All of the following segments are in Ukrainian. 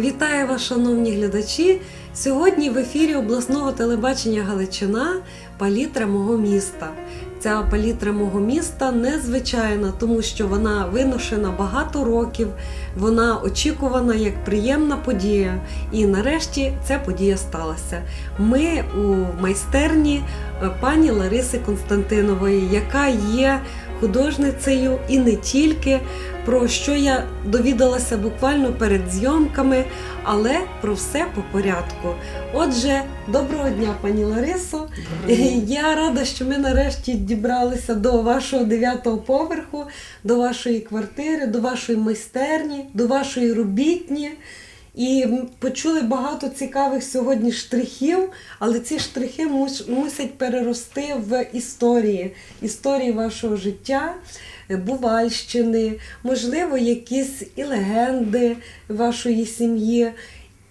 Вітаю вас, шановні глядачі! Сьогодні в ефірі обласного телебачення Галичина палітра мого міста. Ця палітра мого міста незвичайна, тому що вона виношена багато років, вона очікувана як приємна подія. І нарешті ця подія сталася. Ми у майстерні е, пані Лариси Константинової, яка є художницею і не тільки, про що я довідалася буквально перед зйомками, але про все по порядку. Отже, доброго дня, пані Ларисо. Я рада, що ми нарешті дібралися до вашого дев'ятого поверху, до вашої квартири, до вашої майстерні, до вашої робітні. І почули багато цікавих сьогодні штрихів, але ці штрихи мусять перерости в історії, історії вашого життя, е, Бувальщини, можливо, якісь і легенди вашої сім'ї.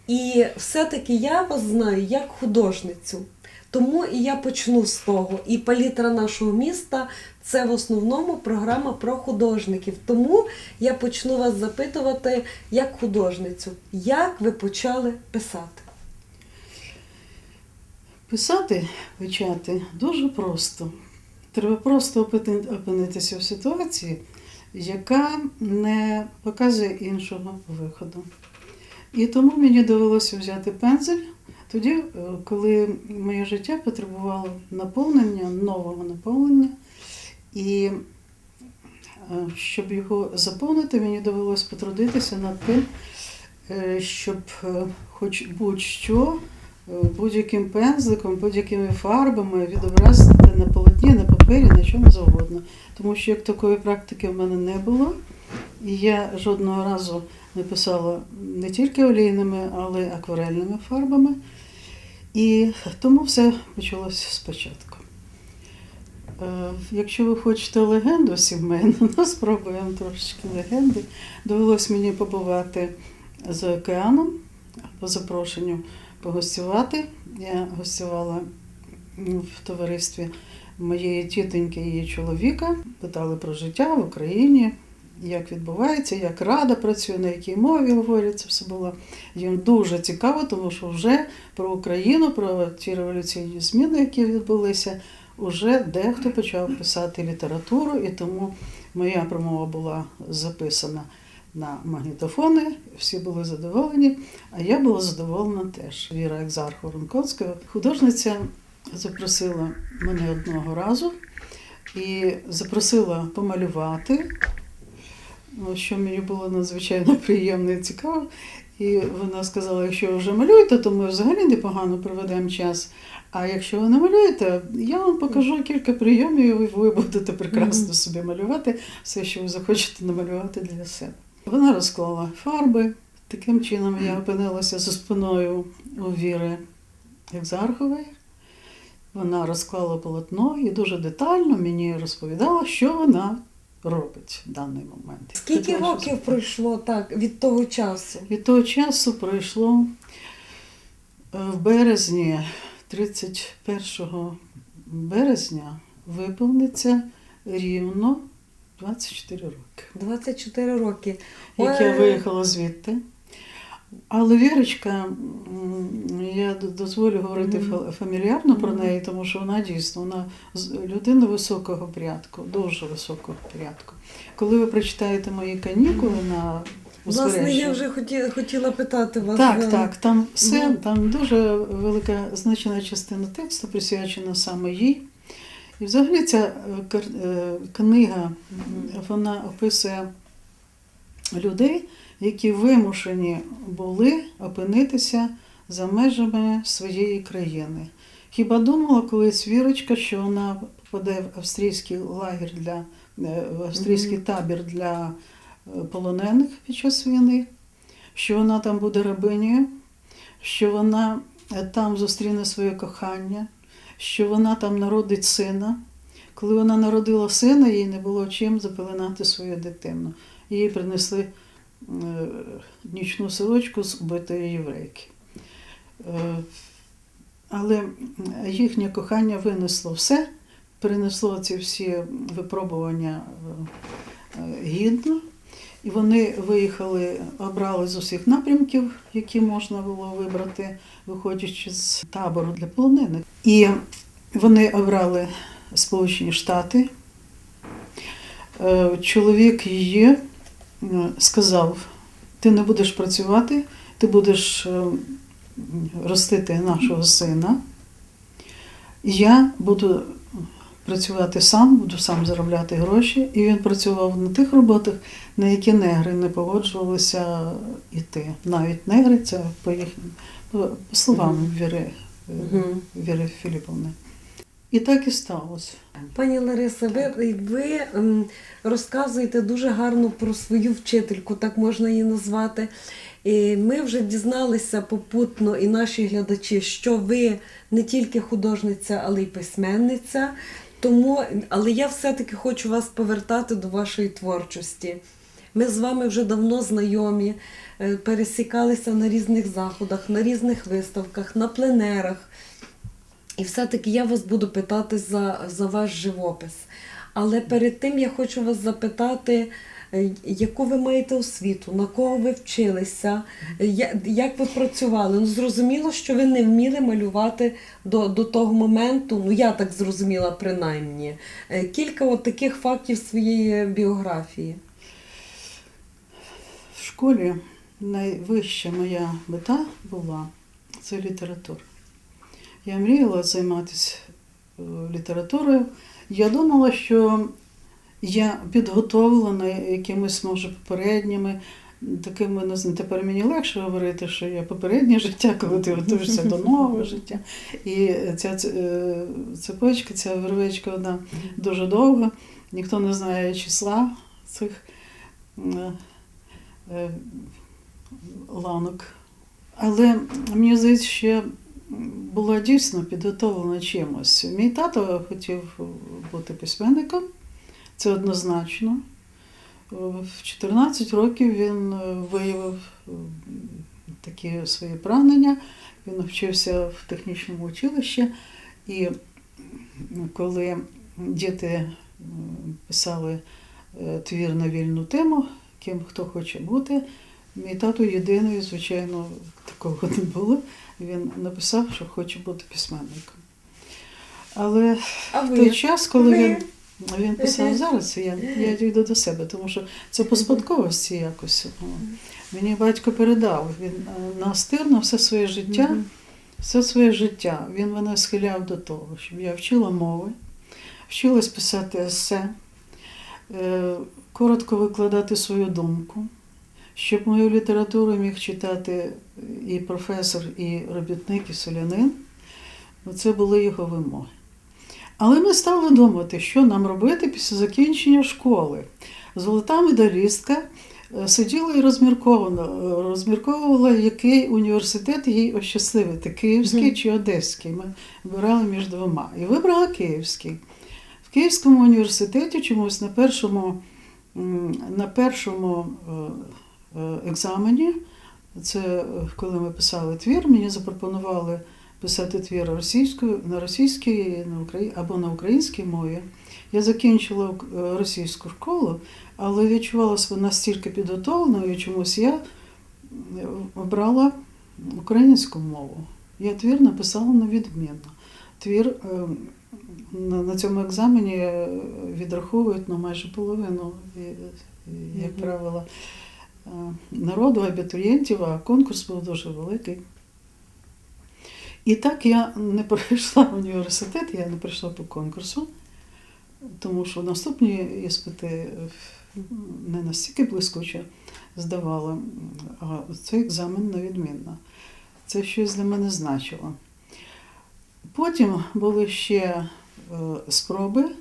І все-таки я вас знаю як художницю. Тому і я почну з того. І палітра нашого міста це в основному програма про художників. Тому я почну вас запитувати як художницю, як ви почали писати? Писати, почати дуже просто. Треба просто опинитися в ситуації, яка не показує іншого виходу. І тому мені довелося взяти пензель тоді, е, коли моє життя потребувало наповнення, нового наповнення. І е, щоб його заповнити, мені довелося потрудитися над тим, е, щоб хоч будь-що будь-яким пензликом, будь-якими фарбами відобразити на полотні, на папері, на чому завгодно. Тому що як такої практики в мене не було, і я жодного разу не писала не тільки олійними, але й акварельними фарбами. І тому все почалося спочатку. Е, Якщо ви хочете легенду сімейну, ну спробуємо трошечки легенди. Довелось мені побувати за океаном по запрошенню погостювати. Я гостювала в товаристві моєї тітоньки і її чоловіка. Питали про життя в Україні, як відбувається, як рада працює, на якій мові говорять. Це все було їм дуже цікаво, тому що вже про Україну, про ті революційні зміни, які відбулися, вже дехто почав писати літературу, і тому моя промова була записана на магнітофони, всі були задоволені, а я була задоволена теж. Віра Екзарх Воронковська, художниця, запросила мене одного разу і запросила помалювати, що мені було надзвичайно приємно і цікаво. І вона сказала, якщо ви вже малюєте, то ми взагалі непогано проведемо час. А якщо ви не малюєте, я вам покажу кілька прийомів, і ви будете прекрасно собі малювати все, що ви захочете намалювати для себе. Вона розклала фарби. Таким чином я опинилася за спиною у Віри Екзархової. Вона розклала полотно і дуже детально мені розповідала, що вона робить в даний момент. Скільки років пройшло так від того часу? від того часу пройшло е, в березні, 31 березня, виповниться рівно 24 роки. 24 роки. Як я виїхала звідти. Але Вірочка, я дозволю говорити фамільярно про неї, тому що вона дійсно вона людина високого порядку, дуже високого порядку. Коли ви прочитаєте мої канікули на Власне, я вже хотіла, хотіла питати вас. так, е, так, там все, Ну. там дуже велика значна частина тексту присвячена саме їй. І взагалі ця е, е, книга вона описує людей, які вимушені були опинитися за межами своєї країни. Хіба думала колись Вірочка, що вона попаде в австрійський лагер для е, в австрійський табір для е, полонених під час війни, що вона там буде рабинею, що вона е, там зустріне своє кохання, що вона там народить сина. Коли вона народила сина, їй не було чим запеленати свою дитину. Їй принесли нічну сорочку з убитої єврейки. Е, Але їхнє кохання винесло все, принесло ці всі випробування е, е, гідно. І вони виїхали, обрали з усіх напрямків, які можна було вибрати, виходячи з табору для полонених. І вони обрали Сполучені Штати. Е, Чоловік її е, сказав: ти не будеш працювати, ти будеш е, ростити нашого сина. Я буду працювати сам, буду сам заробляти гроші. І він працював на тих роботах, на які негри не погоджувалися йти. Навіть негри це по їхнім по по словам Віри, е, Віри Філіповни. І так і сталося. Пані Лариса, ви, ви ем, розказуєте дуже гарно про свою вчительку, так можна її назвати. І ми вже дізналися попутно, і наші глядачі, що ви не тільки художниця, але й письменниця. Тому, але я все-таки хочу вас повертати до вашої творчості. Ми з вами вже давно знайомі, е, пересікалися на різних заходах, на різних виставках, на пленерах. І все-таки я вас буду питати за, за ваш живопис. Але перед тим я хочу вас запитати, е, яку ви маєте освіту, на кого ви вчилися, як ви працювали? Ну, зрозуміло, що ви не вміли малювати до, до того моменту, ну я так зрозуміла принаймні. Е, Кілька от таких фактів своєї біографії. В школі найвища моя мета була це література. Я мріяла займатися е, літературою. Я думала, що я підготовлена якимись, може, попередніми. Такими, не знаю, тепер мені легше говорити, що я попереднє життя, коли ти готуєшся до нового життя. І ця е, цепочка, ця вервечка, вона дуже довга. Ніхто не знає числа цих е, ланок. Але мені здається, я була дійсно підготовлена чимось. Мій тато хотів бути письменником, це однозначно. В 14 років він е, виявив е, такі свої прагнення. Він вчився в технічному училищі, і коли діти писали е, твір на вільну тему, ким хто хоче бути, мій тато єдиний, звичайно, такого не було. Він написав, що хоче бути письменником. Але А в ви? той час, коли Ви? він, він писав зараз, я, я дійду до себе, тому що це по спадковості якось. Мені батько передав, він е, настирно все своє життя, все своє життя він мене схиляв до того, щоб я вчила мови, вчилась писати есе, е, коротко викладати свою думку, щоб мою літературу міг читати і професор, і робітник, і селянин. Ну, Це були його вимоги. Але ми стали думати, що нам робити після закінчення школи. Золота медалістка е, сиділа і розмірковано, розмірковувала, який університет їй ощасливити, київський чи одеський. Ми вибирали між двома. І вибрала київський. В Київському університеті чомусь на першому, на першому е, екзамені, це е, коли ми писали твір, мені запропонували писати твір російською, на російській на Украї... або на українській мові. Я закінчила е, російську школу, але відчувала себе настільки підготовленою, чомусь я е, обрала українську мову. Я твір написала на відмінно. Твір е, на, на цьому екзамені е, відраховують ну, майже половину, як правило, е, народу, абітурієнтів, а конкурс був дуже великий. І так я не пройшла в університет, я не прийшла по конкурсу, тому що наступні іспити е, не настільки блискуче здавала, а цей екзамен невідмінно. Це щось для мене значило. Потім були ще е, спроби,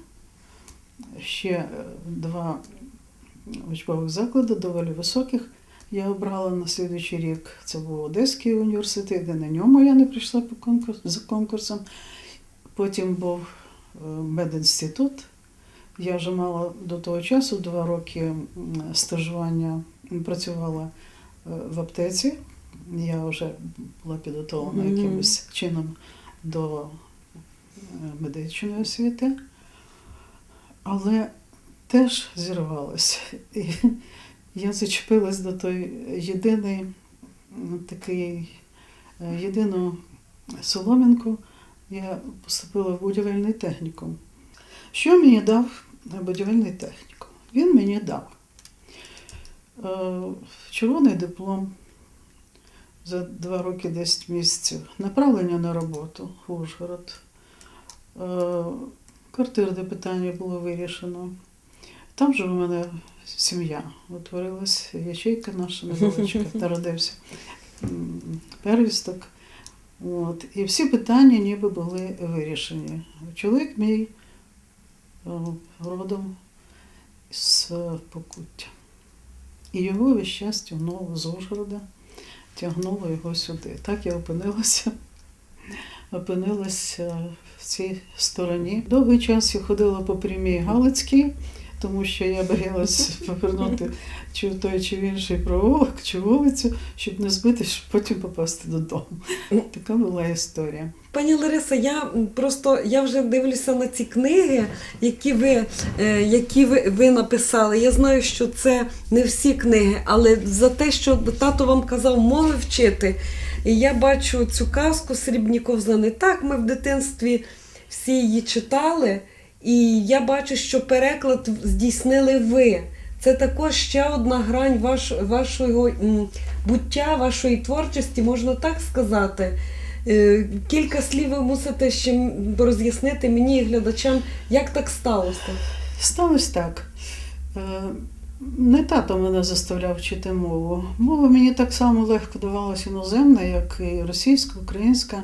ще е, два учбових заклади, доволі високих. Я обрала на слідуючий рік. Це був Одеський університет, і на ньому я не прийшла по конкурс, за конкурсом. Потім був е, медінститут. Я вже мала до того часу два роки стажування, працювала е, в аптеці. Я вже була підготовлена Мгм. якимось чином до е, медичної освіти, але теж зірвалася. І я зачепилась до той єдиний такий, е, єдину соломінку. Я поступила в будівельний технікум. Що мені дав будівельний технікум? Він мені дав е, червоний диплом за два роки 10 місяців, направлення на роботу в Ужгород, е, квартир, де питання було вирішено. Там же в мене сім'я утворилась, ячейка наша невеличка, народився м, первісток. От. І всі питання ніби були вирішені. Чоловік мій е, родом з Покуття. І його весь час тягнуло з Ужгорода, тягнуло його сюди. Так я опинилася, опинилася в цій стороні. Довгий час я ходила по прямій Галицькій, тому що я боялась повернути чи в той чи в інший провулок, чи вулицю, щоб не збити, щоб потім попасти додому. Така була історія. Пані Лариса, я просто я вже дивлюся на ці книги, які ви, е, які ви, ви написали. Я знаю, що це не всі книги, але за те, що тато вам казав мови вчити. І я бачу цю казку Срібні ковзани. Так, ми в дитинстві всі її читали, і я бачу, що переклад здійснили ви. Це також ще одна грань ваш, вашого буття, вашої творчості, можна так сказати. Е, Кілька слів ви мусите ще роз'яснити мені і глядачам, як так сталося. Сталося так. Е, Не тато мене заставляв вчити мову. Мова мені так само легко давалася іноземна, як і російська, українська.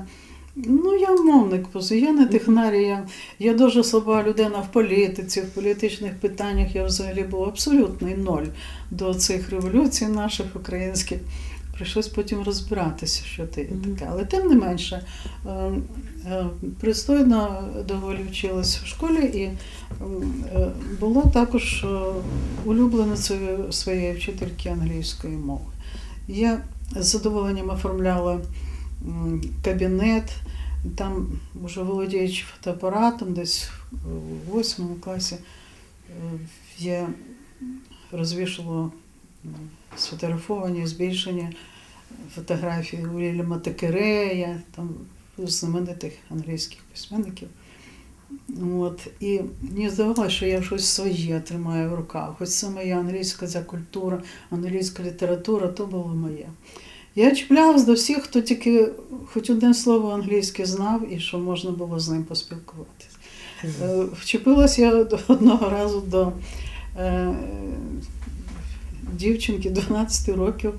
Ну, я мовник, поза- я не технарія, я дуже слаба людина в політиці, в політичних питаннях я взагалі був абсолютний ноль до цих революцій наших українських. Прийшлось потім розбиратися, що ти таке. Але тим не менше, е, е, пристойно доволі вчилась в школі і е, була також улюбленицею своєї вчительки англійської мови. Я з задоволенням оформляла кабінет, там вже володіючи фотоапаратом, десь у восьмому класі е, я розвішувала сфотографовані, збільшені фотографії Уільяма Текерея, там знаменитих англійських письменників. От. І мені здавалося, що я щось своє тримаю в руках. Хоч це моя англійська культура, англійська література, то було моє. Я чіплялась до всіх, хто тільки хоч одне слово англійське знав і що можна було з ним поспілкуватися. Е, Вчепилась я одного разу до е, дівчинки 12 років.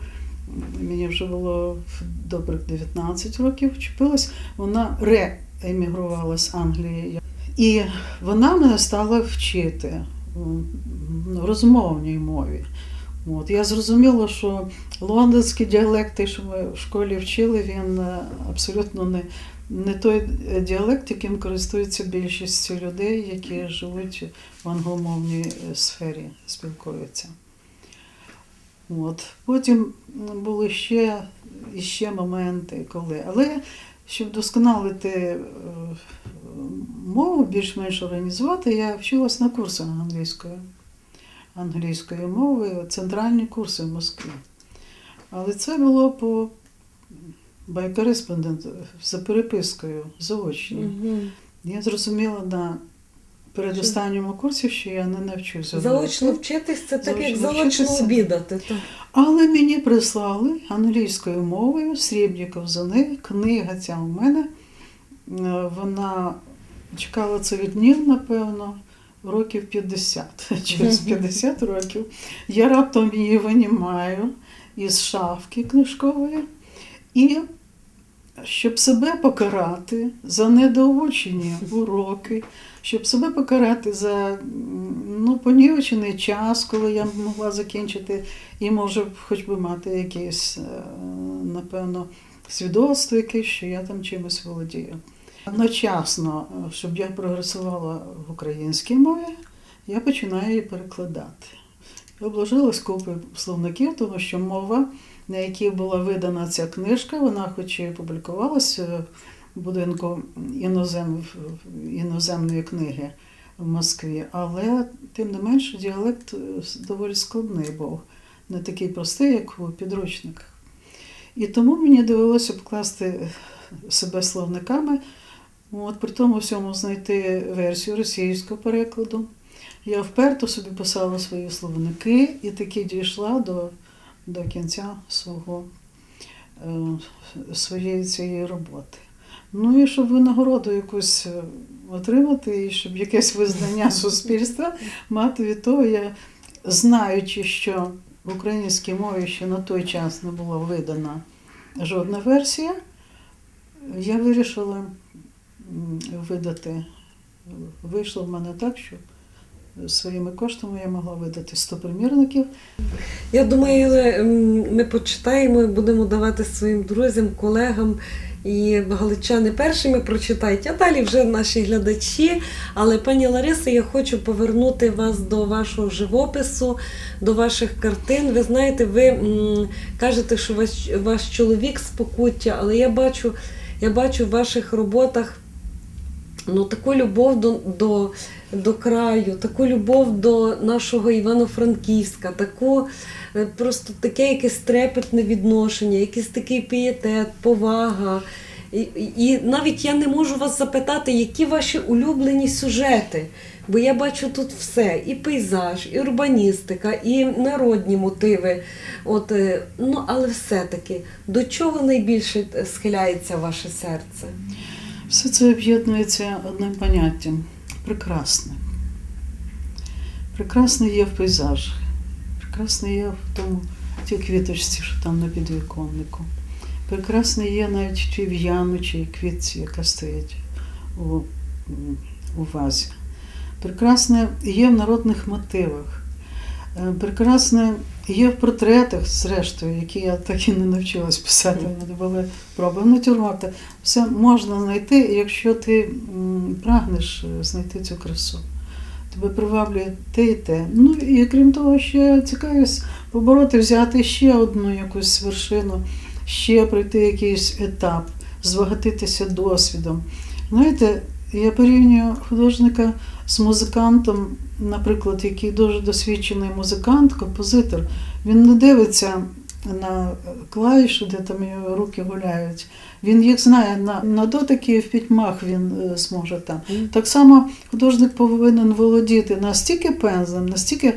Мені вже було добрих 19 років. Вчепилась, вона реемігрувала з Англії. І вона мене стала вчити ну, розмовній мові. От. Я зрозуміла, що лондонський діалект, той, що ми в школі вчили, він е, абсолютно не, не той діалект, яким користуються більшість людей, які живуть в англомовній е, сфері, спілкуються. От. Потім були ще, ще моменти, коли. Але щоб досконалити е, мову, більш-менш організувати, я вчилась на курсах англійської, англійської мови, центральні курси в Москві. Але це було по correspondent, за перепискою заочною. Мгм. Я зрозуміла на передостанньому курсі, що я не навчуся. Заочно вчитись це так, як Заочно заочно обідати. так. Але мені прислали англійською мовою срібні ковзани. Книга ця у мене. Е, Вона чекала цих днів, напевно, років 50. Через 50 років я раптом її винімаю із шафки книжкової. І щоб себе покарати за недоучені уроки, щоб себе покарати за ну, понівечений час, коли я могла закінчити і може хоч би мати якесь, е, напевно, свідоцтво якесь, що я там чимось володію. Одночасно, е, щоб я прогресувала в українській мові, я починаю її перекладати. Обложилась купою словників, тому що мова, на якій була видана ця книжка, вона хоч і публікувалася в будинку інозем, іноземної книги в Москві, але тим не менше діалект е, доволі складний був. не такий простий, як у підручниках. І тому мені довелося покласти себе словниками, от, при тому всьому знайти версію російського перекладу. Я вперто собі писала свої словники і таки дійшла до, до кінця свого, е, своєї цієї роботи. Ну і щоб винагороду якусь е, отримати, і щоб якесь визнання суспільства мати від того, я знаючи, що в українській мові ще на той час не була видана жодна версія, я вирішила видати. Вийшло в мене так, що своїми коштами я могла видати 100 примірників. Я думаю, ми почитаємо і будемо давати своїм друзям, колегам. І галичани першими прочитають, а далі вже наші глядачі. Але пані Лариса, я хочу повернути вас до вашого живопису, до ваших картин. Ви знаєте, ви м, кажете, що ваш, ваш чоловік з покуття, але я бачу, я бачу в ваших роботах ну, таку любов до, до, до краю, таку любов до нашого Івано-Франківська, таку е, просто таке якесь трепетне відношення, якийсь такий пієтет, повага. І, і- навіть я не можу вас запитати, які ваші улюблені сюжети. Бо я бачу тут все: і пейзаж, і урбаністика, і народні мотиви. От, е, ну, але все-таки до чого найбільше схиляється ваше серце? Все це об'єднується одним поняттям прекрасне. Прекрасне є в пейзажі, прекрасне є в тому тій квіточці, що там на підвіконнику. Прекрасне є навіть в тій в'янучій квітці, яка стоїть у, у вазі. Прекрасне є в народних мотивах. Е, Прекрасне є в портретах, зрештою, які я так і не навчилась писати. Мене були проби натюрморти. Все можна знайти, якщо ти прагнеш е, знайти цю красу. Тебе приваблює те і те. Ну і крім того, ще цікавість побороти, взяти ще одну якусь вершину, ще пройти якийсь етап, збагатитися досвідом. Знаєте, я порівнюю художника з музикантом, наприклад, який дуже досвідчений музикант, композитор. Він не дивиться на клавіші, де там його руки гуляють. Він їх знає на, на дотики і в пітьмах він е, зможе там. Так само художник повинен володіти настільки пензлем, настільки,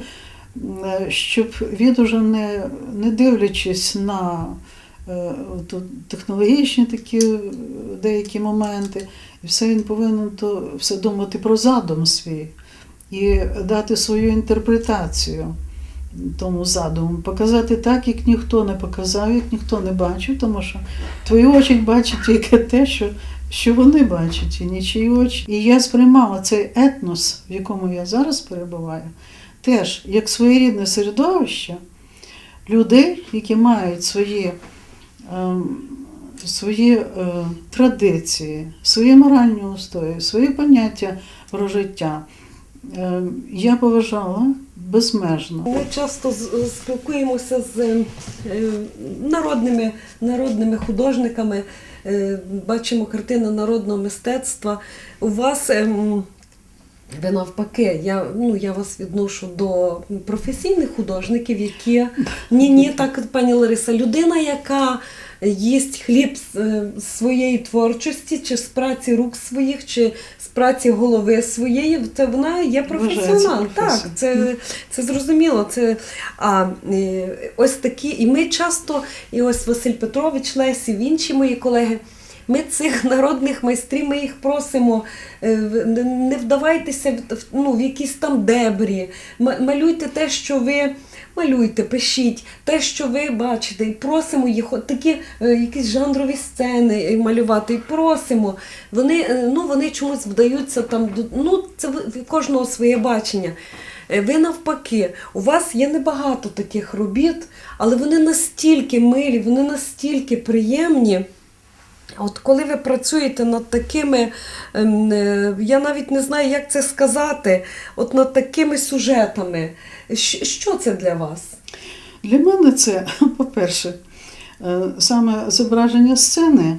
е, щоб він уже не, не дивлячись на тут технологічні такі е, деякі моменти, і все він повинен то все думати про задум свій і дати свою інтерпретацію тому задуму, показати так, як ніхто не показав, як ніхто не бачив, тому що твої очі бачать тільки те, що, що вони бачать, і нічиї очі. І я сприймала цей етнос, в якому я зараз перебуваю, теж як своєрідне середовище людей, які мають свої, свої е, традиції, свої моральні устої, свої поняття про життя. Е, я поважала безмежно. Ми часто спілкуємося з е, народними, народними художниками, е, бачимо картини народного мистецтва. У вас. Ви навпаки, я, ну, я вас відношу до професійних художників, які ні, ні, так, пані Лариса, людина, яка їсть хліб з е, своєї творчості, чи з праці рук своїх, чи з праці голови своєї, це вона є професіонал. Так, це, це зрозуміло. Це, а, е, ось такі, і ми часто, і ось Василь Петрович Лесів, інші мої колеги. Ми цих народних майстрів, ми їх просимо, е, не- вдавайтеся в, ну, в якісь там дебрі, малюйте те, що ви малюйте, пишіть те, що ви бачите, і просимо їх такі е, якісь жанрові сцени малювати, і просимо. Вони, е, ну, вони чомусь вдаються там, ну, це в кожного своє бачення. Ви навпаки, у вас є небагато таких робіт, але вони настільки милі, вони настільки приємні. От коли ви працюєте над такими, ем, е, я навіть не знаю, як це сказати, от над такими сюжетами, що це для вас? Для мене це, по-перше, е, саме зображення сцени.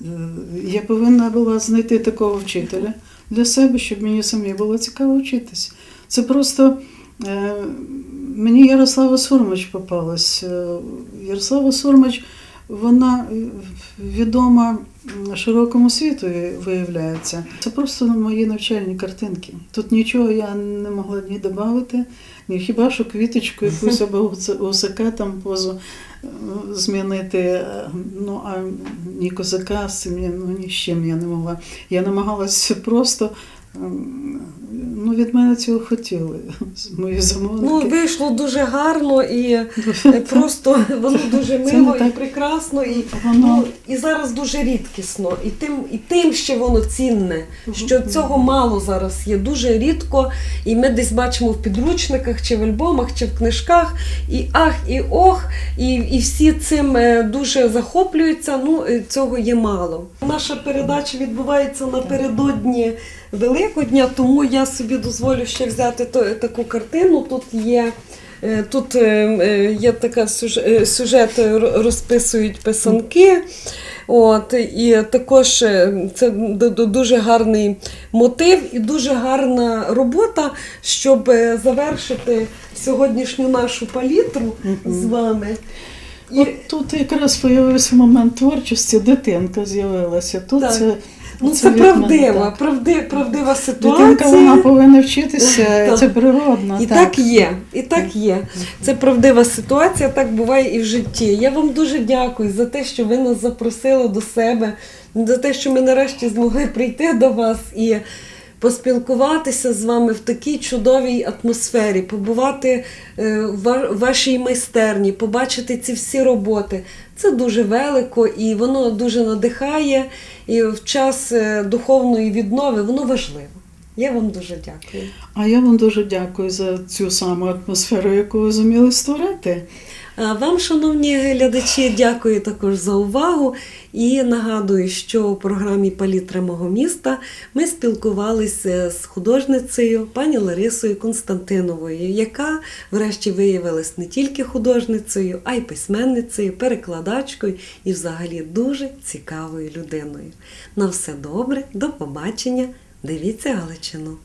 Е, Я повинна була знайти такого вчителя для себе, щоб мені самі було цікаво вчитися. Це просто Мені Ярослава Сурмач попалась. Ярослава Сурмач, вона е, відома широкому світу, виявляється. Це просто мої навчальні картинки. Тут нічого я не могла ні додати, ні хіба що квіточку якусь або гусака там позу е, змінити. Е, Ну, а ні козака з цим ну, ні з чим я не могла. Я намагалася просто. М, Ну, від мене цього хотіли мої Ну, вийшло дуже гарно і просто воно дуже мило і прекрасно, і, Воно- ну, і зараз дуже рідкісно. І тим, і тим ще воно цінне, що цього мало зараз є дуже рідко. І ми десь бачимо в підручниках, чи в альбомах, чи в книжках. І ах, і ох, і, і всі цим е, дуже захоплюються. Ну, цього є мало. Наша передача відбувається напередодні Великодня, тому я собі дозволю ще взяти таку картину. Тут є. е, Тут е, е, є така сюж- сюжет, е, розписують писанки. От, і також це дуже гарний мотив і дуже гарна робота, щоб завершити сьогоднішню нашу палітру з вами. І, От тут якраз з'явився момент творчості, дитинка з'явилася. Тут Так. це, ну, це правдива, так. правди, правдива Дитинка вона повинна вчитися, Так. це природно. І так. є, і так є. Це правдива ситуація, так буває і в житті. Я вам дуже дякую за те, що ви нас запросили до себе, за те, що ми нарешті змогли прийти до вас і поспілкуватися з вами в такій чудовій атмосфері, побувати е, в вашій майстерні, побачити ці всі роботи. Це дуже велико і воно дуже надихає. І в час е, духовної віднови воно важливо. Я вам дуже дякую. А я вам дуже дякую за цю саму атмосферу, яку ви зуміли створити. Вам, шановні глядачі, дякую також за увагу. І нагадую, що у програмі Палітра мого міста ми спілкувалися з художницею пані Ларисою Константиновою, яка, врешті, виявилась не тільки художницею, а й письменницею, перекладачкою і взагалі дуже цікавою людиною. На все добре, до побачення. Дивіться Галичину.